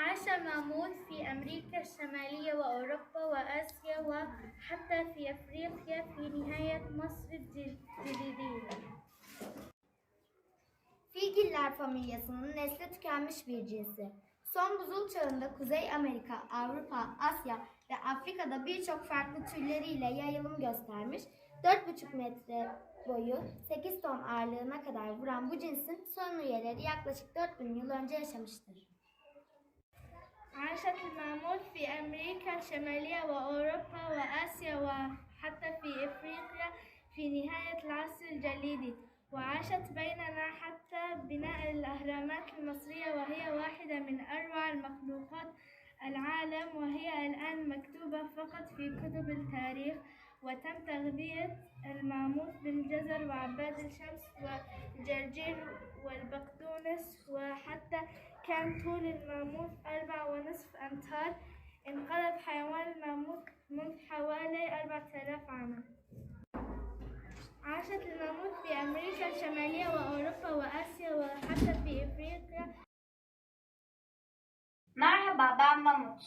عاش الماموث في أمريكا الشمالية وأوروبا وآسيا وحتى في أفريقيا في نهاية مصر الجليدية Filgiller familyasının nesli tükenmiş bir cinsi. Son buzul çağında Kuzey Amerika, Avrupa, Asya ve Afrika'da birçok farklı türleriyle yayılım göstermiş, 4,5 metre boyu 8 ton ağırlığına kadar vuran bu cinsin son üyeleri yaklaşık 4000 yıl önce yaşamıştır. عاشت الماموث في أمريكا الشمالية وأوروبا وآسيا وحتى في إفريقيا في نهاية العصر الجليدي وعاشت بيننا حتى بناء الأهرامات المصرية وهي واحدة من أروع المخلوقات العالم وهي الآن مكتوبة فقط في كتب التاريخ. وتم تغذية الماموث بالجزر وعباد الشمس والجرجير والبقدونس وحتى كان طول الماموث أربعة ونصف أمتار انقرض حيوان الماموث منذ حوالي أربعة آلاف عام عاشت الماموث في أمريكا الشمالية وأوروبا وآسيا وحتى في إفريقيا Merhaba ben Mamut.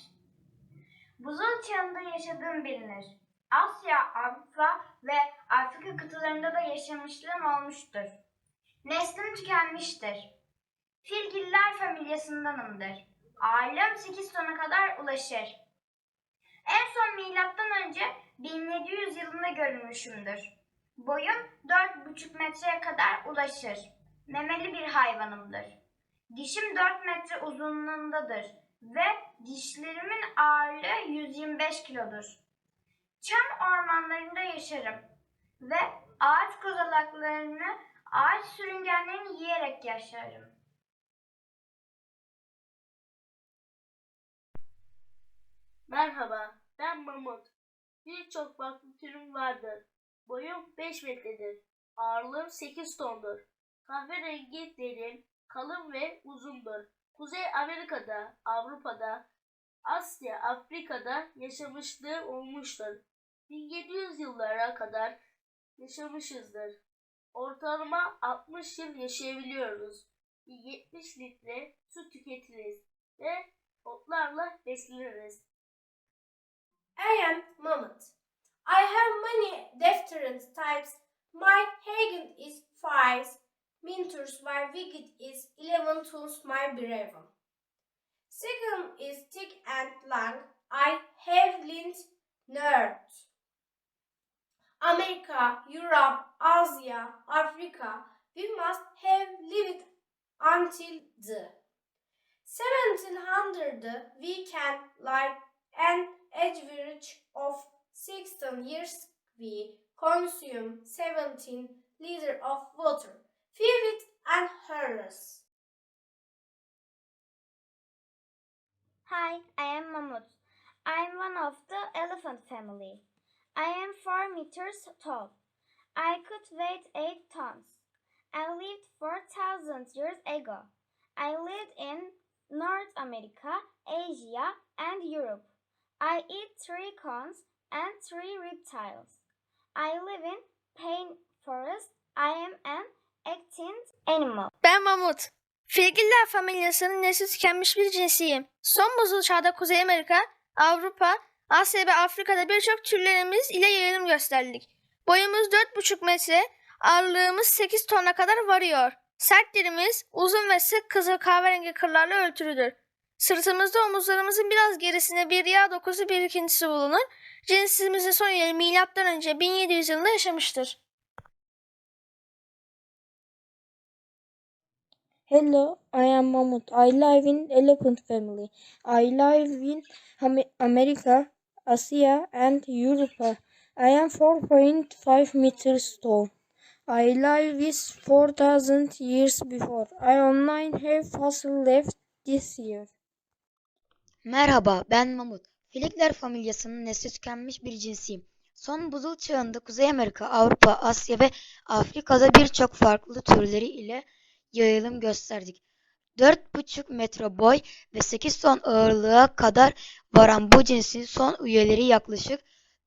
Buzul çağında yaşadığım bilinir. Asya, Avrupa ve Afrika kıtalarında da yaşamışlığım olmuştur. Neslim tükenmiştir. Filgiller familyasındanımdır. Ağırlığım 8 tona kadar ulaşır. En son milattan önce 1700 yılında görülmüşümdür. Boyum 4,5 metreye kadar ulaşır. Memeli bir hayvanımdır. Dişim 4 metre uzunluğundadır ve dişlerimin ağırlığı 125 kilodur. Çam ormanlarında yaşarım ve ağaç kozalaklarını, ağaç sürüngenlerini yiyerek yaşarım. Merhaba, ben Mamut. Birçok farklı türüm vardır. Boyum 5 metredir. Ağırlığım 8 tondur. Kahverengi derin, kalın ve uzundur. Kuzey Amerika'da, Avrupa'da, Asya, Afrika'da yaşamışlığı olmuştur. 1700 yıllara kadar yaşamışızdır. Ortalama 60 yıl yaşayabiliyoruz. 70 litre su tüketiriz ve otlarla besleniriz. I am Mammoth. I have many different types. My Hagen is 5 meters, while Wicked is 11 tons my brave. Second is thick and long. I have lint nerd. America, Europe, Asia, Africa, we must have lived until the 1700 we can like an average of 16 years we consume 17 liter of water. Fill it and hers. Hi, I am Mamut. I'm one of the elephant family. I am 4 meters tall. I could weigh 8 tons. I lived 4,000 years ago. I lived in North America, Asia, and Europe. I eat three cones and three reptiles. I live in pain forest. I am an extinct animal. Ben Mamut. Filgiller familyasının nesli tükenmiş bir cinsiyim. Son buzul çağda Kuzey Amerika, Avrupa, Asya ve Afrika'da birçok türlerimiz ile yayılım gösterdik. Boyumuz 4,5 metre, ağırlığımız 8 tona kadar varıyor. Sert derimiz uzun ve sık kızıl kahverengi kırlarla örtülüdür. Sırtımızda omuzlarımızın biraz gerisinde bir yağ dokusu birikintisi bulunur. Cinsimizin son üyeleri milattan önce 1700 yılında yaşamıştır. Hello, I am Mahmut. I live in elephant family. I live in Am- America, Asia, and Europe. I am 4.5 meters tall. I live is 4,000 years before. I online have fossil left this year. Merhaba, ben Mamut. Filikler familyasının nesli tükenmiş bir cinsiyim. Son buzul çağında Kuzey Amerika, Avrupa, Asya ve Afrika'da birçok farklı türleri ile yayılım gösterdik. 4,5 metre boy ve 8 ton ağırlığa kadar varan bu cinsin son üyeleri yaklaşık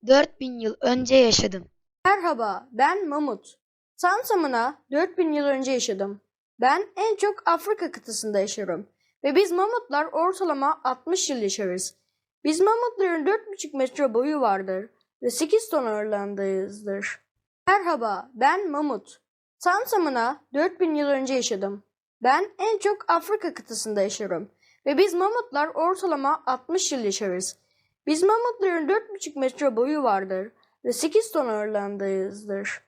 4000 yıl önce yaşadım. Merhaba, ben Mamut. Tam tamına 4000 yıl önce yaşadım. Ben en çok Afrika kıtasında yaşıyorum Ve biz mamutlar ortalama 60 yıl yaşarız. Biz mamutların 4,5 metre boyu vardır ve 8 ton ağırlığındayızdır. Merhaba, ben Mamut. Tam tamına 4000 yıl önce yaşadım. Ben en çok Afrika kıtasında yaşarım ve biz mamutlar ortalama 60 yıl yaşarız. Biz mamutların 4,5 metre boyu vardır ve 8 ton ağırlığındayızdır.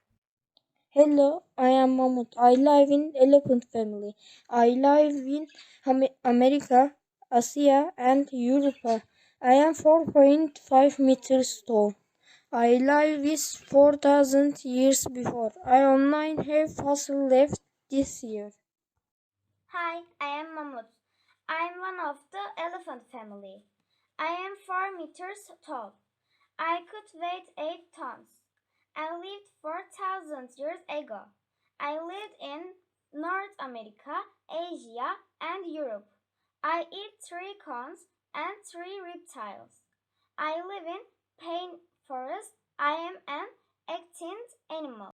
Hello, I am Mammoth. I live in elephant family. I live in Am- America, Asia, and Europe. I am 4.5 meters tall. I live is 4,000 years before. I only have fossil left this year. Hi, I am Mammoth. I'm one of the elephant family. I am 4 meters tall. I could weigh 8 tons. I lived 4,000 years ago. I lived in North America, Asia, and Europe. I eat three cones and three reptiles. I live in Pain forest. I am an extinct animal.